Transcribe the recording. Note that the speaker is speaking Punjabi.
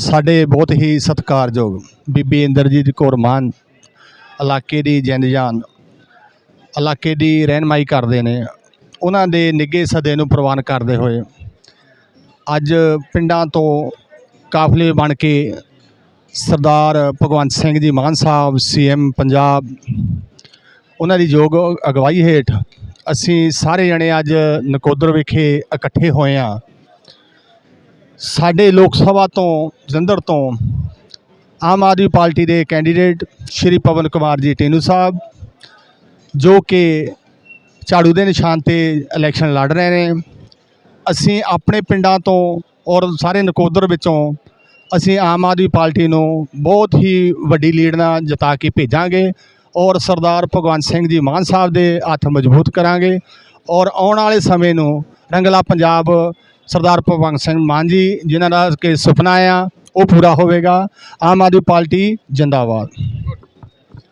ਸਾਡੇ ਬਹੁਤ ਹੀ ਸਤਿਕਾਰਯੋਗ ਬੀਬੀ ਇੰਦਰਜੀਤ ਕੌਰ ਮਾਨ, ਇਲਾਕੇ ਦੀ ਜਿੰਦ ਜਾਨ, ਇਲਾਕੇ ਦੀ ਰਹਿਨਮਾਈ ਕਰਦੇ ਨੇ, ਉਹਨਾਂ ਦੇ ਨਿੱਘੇ ਸਦੇ ਨੂੰ ਪ੍ਰਵਾਨ ਕਰਦੇ ਹੋਏ ਅੱਜ ਪਿੰਡਾਂ ਤੋਂ ਕਾਫਲੇ ਬਣ ਕੇ ਸਰਦਾਰ ਭਗਵੰਤ ਸਿੰਘ ਜੀ ਮਾਨ ਸਾਹਿਬ ਸੀਐਮ ਪੰਜਾਬ, ਉਹਨਾਂ ਦੀ ਯੋਗ ਅਗਵਾਈ ਹੇਠ ਅਸੀਂ ਸਾਰੇ ਜਣੇ ਅੱਜ ਨਕੋਦਰ ਵਿਖੇ ਇਕੱਠੇ ਹੋਏ ਹਾਂ। ਸਾਡੇ ਲੋਕ ਸਭਾ ਤੋਂ, ਜਲੰਧਰ ਤੋਂ ਆਮ ਆਦਮੀ ਪਾਰਟੀ ਦੇ ਕੈਂਡੀਡੇਟ ਸ਼੍ਰੀ ਪਵਨ ਕੁਮਾਰ ਜੀ ਟੀਨੂ ਸਾਹਿਬ, ਜੋ ਕਿ ਝਾੜੂ ਦੇ ਨਿਸ਼ਾਨ ਤੇ ਇਲੈਕਸ਼ਨ ਲੜ ਰਹੇ ਨੇ। ਅਸੀਂ ਆਪਣੇ ਪਿੰਡਾਂ ਤੋਂ ਔਰ ਸਾਰੇ ਨਕੋਦਰ ਵਿੱਚੋਂ ਅਸੀਂ ਆਮ ਆਦਮੀ ਪਾਰਟੀ ਨੂੰ ਬਹੁਤ ਹੀ ਵੱਡੀ ਲੀਡ ਨਾਲ ਜਿਤਾ ਕੇ ਭੇਜਾਂਗੇ ਔਰ ਸਰਦਾਰ ਭਗਵੰਤ ਸਿੰਘ ਜੀ ਮਾਨ ਸਾਹਿਬ ਦੇ ਹੱਥ ਮਜ਼ਬੂਤ ਕਰਾਂਗੇ ਔਰ ਆਉਣ ਵਾਲੇ ਸਮੇਂ ਨੂੰ ਰੰਗਲਾ ਪੰਜਾਬ ਸਰਦਾਰ ਭਗਵੰਤ ਸਿੰਘ ਮਾਨ ਜੀ, ਜਿਨ੍ਹਾਂ ਦਾ ਕਿ ਸੁਪਨਾ ਆ, ਉਹ ਪੂਰਾ ਹੋਵੇਗਾ। ਆਮ ਆਦਮੀ ਪਾਰਟੀ ਜਿੰਦਾਬਾਦ।